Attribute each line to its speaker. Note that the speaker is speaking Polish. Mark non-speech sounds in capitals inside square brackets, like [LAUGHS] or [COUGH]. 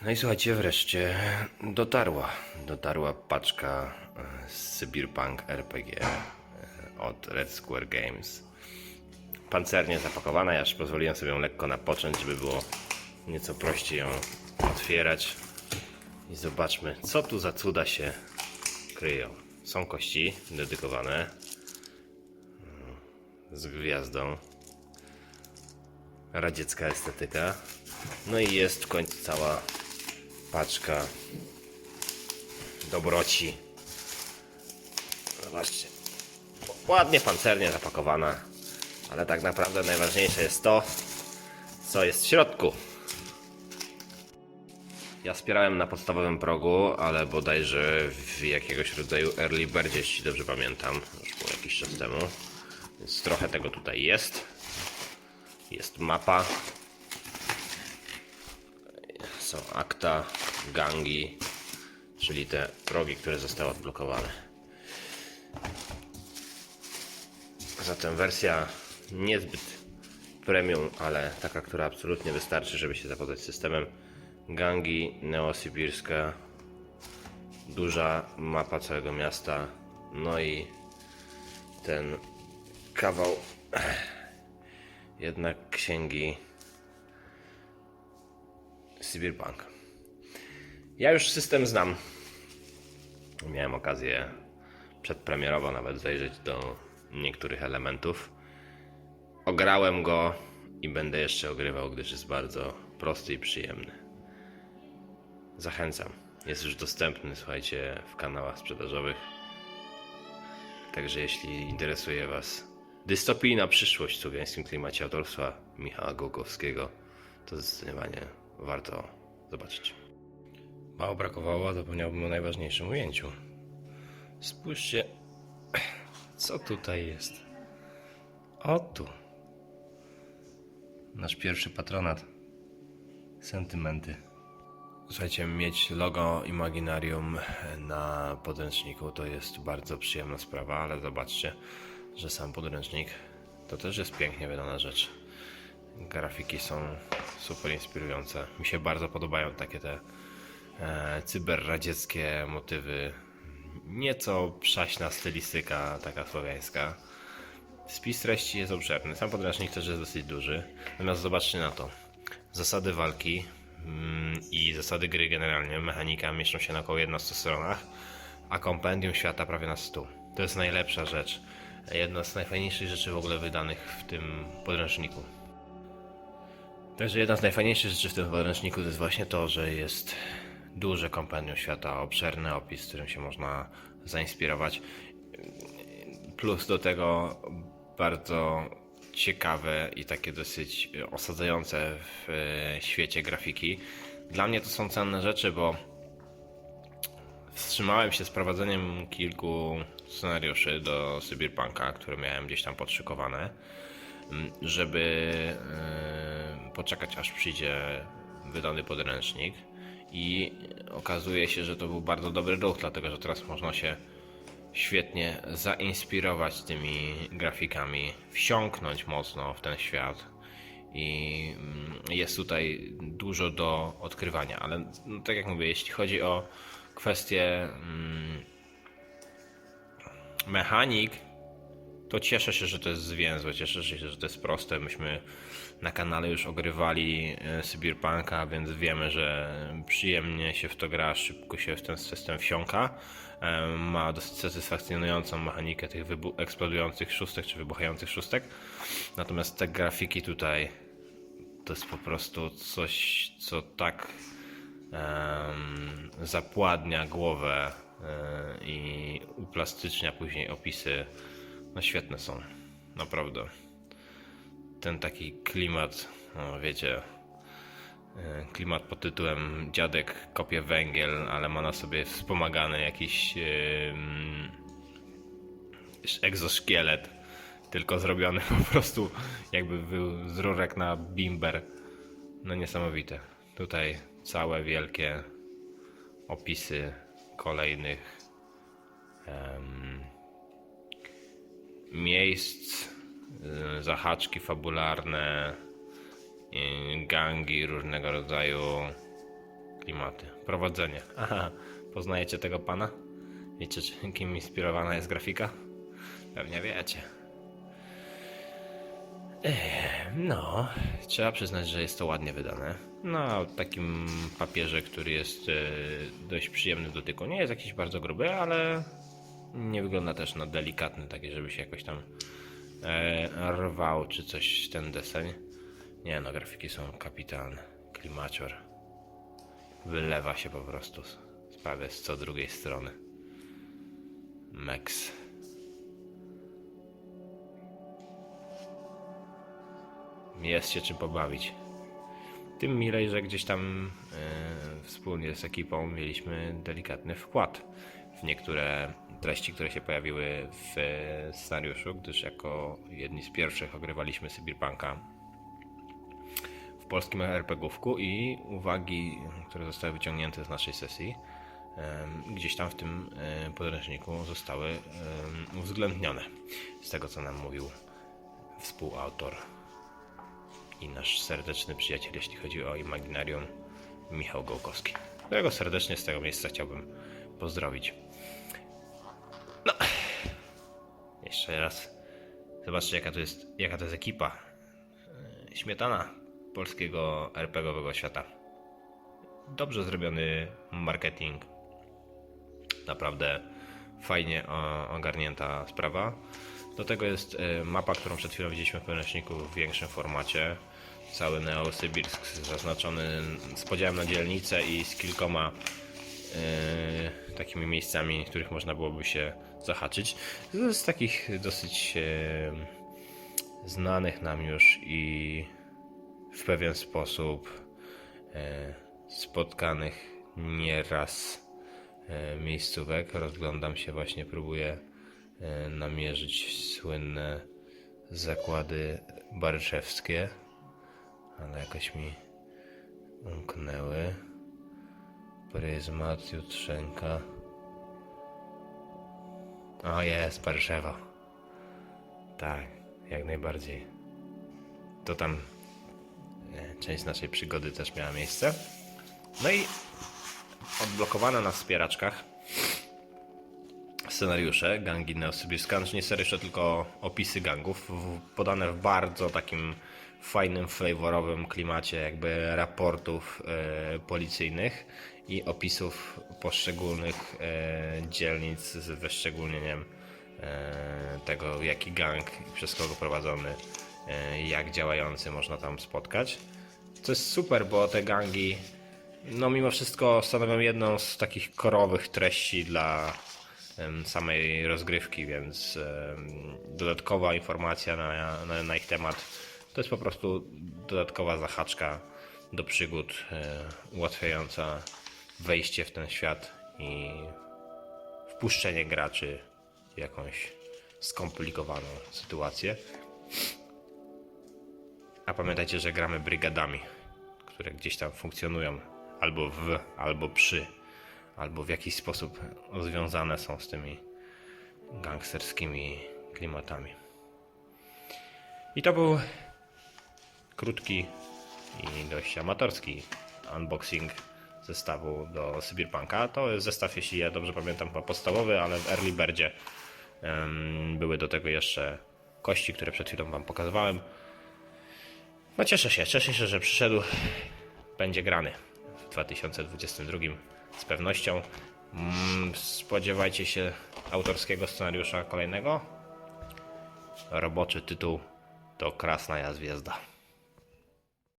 Speaker 1: No i słuchajcie, wreszcie dotarła. Dotarła paczka e, z Cyberpunk RPG e, od Red Square Games. Pancernie zapakowana, ja już pozwoliłem sobie ją lekko napocząć, żeby było nieco prościej ją otwierać. I zobaczmy, co tu za cuda się kryją. Są kości dedykowane mm, z gwiazdą. Radziecka estetyka. No i jest w końcu cała paczka dobroci. Zobaczcie. Ładnie pancernie zapakowana. Ale tak naprawdę najważniejsze jest to, co jest w środku. Ja wspierałem na podstawowym progu, ale bodajże w jakiegoś rodzaju early birdzie, jeśli dobrze pamiętam, już było jakiś czas temu. Więc trochę tego tutaj jest. Jest mapa. Są akta, gangi, czyli te progi, które zostały odblokowane. Zatem wersja niezbyt premium, ale taka, która absolutnie wystarczy, żeby się zapoznać z systemem. Gangi Neosibirska, duża mapa całego miasta, no i ten kawał [CLEARS THROAT] jednak księgi Cyberpunk. Ja już system znam. Miałem okazję przedpremierowo nawet zajrzeć do niektórych elementów. Ograłem go i będę jeszcze ogrywał, gdyż jest bardzo prosty i przyjemny. Zachęcam. Jest już dostępny, słuchajcie, w kanałach sprzedażowych. Także jeśli interesuje Was dystopijna przyszłość w słowiańskim klimacie autorstwa Michała Gołkowskiego, to zdecydowanie warto zobaczyć. Mało brakowało, a zapomniałbym o najważniejszym ujęciu. Spójrzcie, co tutaj jest. O tu. Nasz pierwszy patronat. Sentymenty. Słuchajcie, mieć logo Imaginarium na podręczniku to jest bardzo przyjemna sprawa, ale zobaczcie, że sam podręcznik to też jest pięknie wydana rzecz. Grafiki są super inspirujące. Mi się bardzo podobają takie te cyberradzieckie motywy. Nieco przaśna stylistyka, taka słowiańska. Spis treści jest obszerny. Sam podręcznik też jest dosyć duży. Natomiast zobaczcie na to. Zasady walki mm, i zasady gry generalnie, mechanika mieszczą się na około 11 stronach, a kompendium świata prawie na 100. To jest najlepsza rzecz. Jedna z najfajniejszych rzeczy w ogóle wydanych w tym podręczniku. Także jedna z najfajniejszych rzeczy w tym podręczniku to jest właśnie to, że jest duże kompendium świata, obszerny opis, którym się można zainspirować. Plus do tego bardzo ciekawe i takie dosyć osadzające w e, świecie grafiki. Dla mnie to są cenne rzeczy, bo wstrzymałem się z prowadzeniem kilku scenariuszy do Cyberpunka, które miałem gdzieś tam podszykowane, żeby e, poczekać aż przyjdzie wydany podręcznik i okazuje się, że to był bardzo dobry ruch, dlatego że teraz można się świetnie zainspirować tymi grafikami, wsiąknąć mocno w ten świat. I mm, jest tutaj dużo do odkrywania, ale no, tak jak mówię, jeśli chodzi o kwestie mm, mechanik, to cieszę się, że to jest zwięzłe, cieszę się, że to jest proste. Myśmy na kanale już ogrywali e, Cyberpunka, więc wiemy, że przyjemnie się w to gra, szybko się w ten system wsiąka. E, Ma dosyć satysfakcjonującą mechanikę tych eksplodujących szóstek czy wybuchających szóstek. Natomiast te grafiki tutaj to jest po prostu coś, co tak em, zapładnia głowę e, i uplastycznia później opisy. No świetne są, naprawdę. Ten taki klimat, no wiecie, e, klimat pod tytułem Dziadek kopie węgiel, ale ma na sobie wspomagany jakiś em, egzoszkielet, tylko zrobiony [LAUGHS] po prostu jakby z rurek na bimber. No niesamowite. Tutaj całe wielkie opisy kolejnych em, miejsc, y, zahaczki fabularne, y, gangi różnego rodzaju, klimaty. Prowadzenie. Aha, poznajecie tego pana? Wiecie, kim inspirowana jest grafika? Pewnie wiecie. No, trzeba przyznać, że jest to ładnie wydane. Na takim papierze, który jest e, dość przyjemny w dotyku. Nie jest jakiś bardzo gruby, ale nie wygląda też na delikatny, taki, żeby się jakoś tam e, rwał czy coś ten deseń. Nie no, grafiki są kapitalne. Klimacior. Wylewa się po prostu z- z co drugiej strony. Mex. Jest się czym pobawić. Tym milej, że gdzieś tam e, wspólnie z ekipą mieliśmy delikatny wkład w niektóre treści, które się pojawiły w e, scenariuszu, gdyż jako jedni z pierwszych ogrywaliśmy Cyberpunka w polskim RPGówku i uwagi, które zostały wyciągnięte z naszej sesji, gdzieś tam w tym e, podręczniku zostały uwzględnione. Z tego co nam mówił współautor i nasz serdeczny przyjaciel, jeśli chodzi o Imaginarium, Michał Gołkowski, którego serdecznie z tego miejsca chciałbym pozdrowić. No, jeszcze raz. Zobaczcie, jaka to jest, jaka to jest ekipa. Śmietana polskiego RPGowego świata. Dobrze zrobiony marketing. Naprawdę fajnie ogarnięta sprawa. Do tego jest e, mapa, którą przed chwilą widzieliśmy w podręczniku w większym formacie. Cały Neosybirsk zaznaczony z podziałem na dzielnice i z kilkoma takimi miejscami, których można byłoby się zahaczyć. Z, takich dosyć e, znanych nam już i w pewien sposób e, spotkanych nieraz e, miejscówek. Rozglądam się właśnie, próbuję e, namierzyć słynne zakłady barczewskie, ale jakoś mi umknęły. Pryzmat Jutrzenka. O jest, Barszewo. Tak, jak najbardziej. To tam e, część naszej przygody też miała miejsce. No i odblokowane na wspieraczkach scenariusze gangi Neosybirska, znaczy nie scenariusze, tylko opisy gangów, podane w bardzo takim fajnym, flavorowym klimacie jakby raportów e, policyjnych i opisów poszczególnych e, dzielnic z wyszczególnieniem e, tego, jaki gang przez kogo prowadzony, e, jak działający można tam spotkać. To jest super, bo te gangi no mimo wszystko stanowią jedną z takich korowych treści dla samej rozgrywki, więc dodatkowa informacja na, na, na ich temat to jest po prostu dodatkowa zahaczka do przygód ułatwiająca wejście w ten świat i wpuszczenie graczy w jakąś skomplikowaną sytuację. A pamiętajcie, że gramy brygadami, które gdzieś tam funkcjonują albo w, albo przy, albo w jakiś sposób związane są z tymi gangsterskimi klimatami. I to był krótki i dość amatorski unboxing zestawu do Cyberpunka. To jest zestaw, jeśli ja dobrze pamiętam, chyba podstawowy, ale w Early Birdzie były do tego jeszcze kości, które przed chwilą Wam pokazywałem. No cieszę się, cieszę się, że przyszedł. Będzie grany w 2022 z pewnością. Mm, Spodziewajcie się autorskiego scenariusza kolejnego. Roboczy tytuł to Krasna Jazwiezda.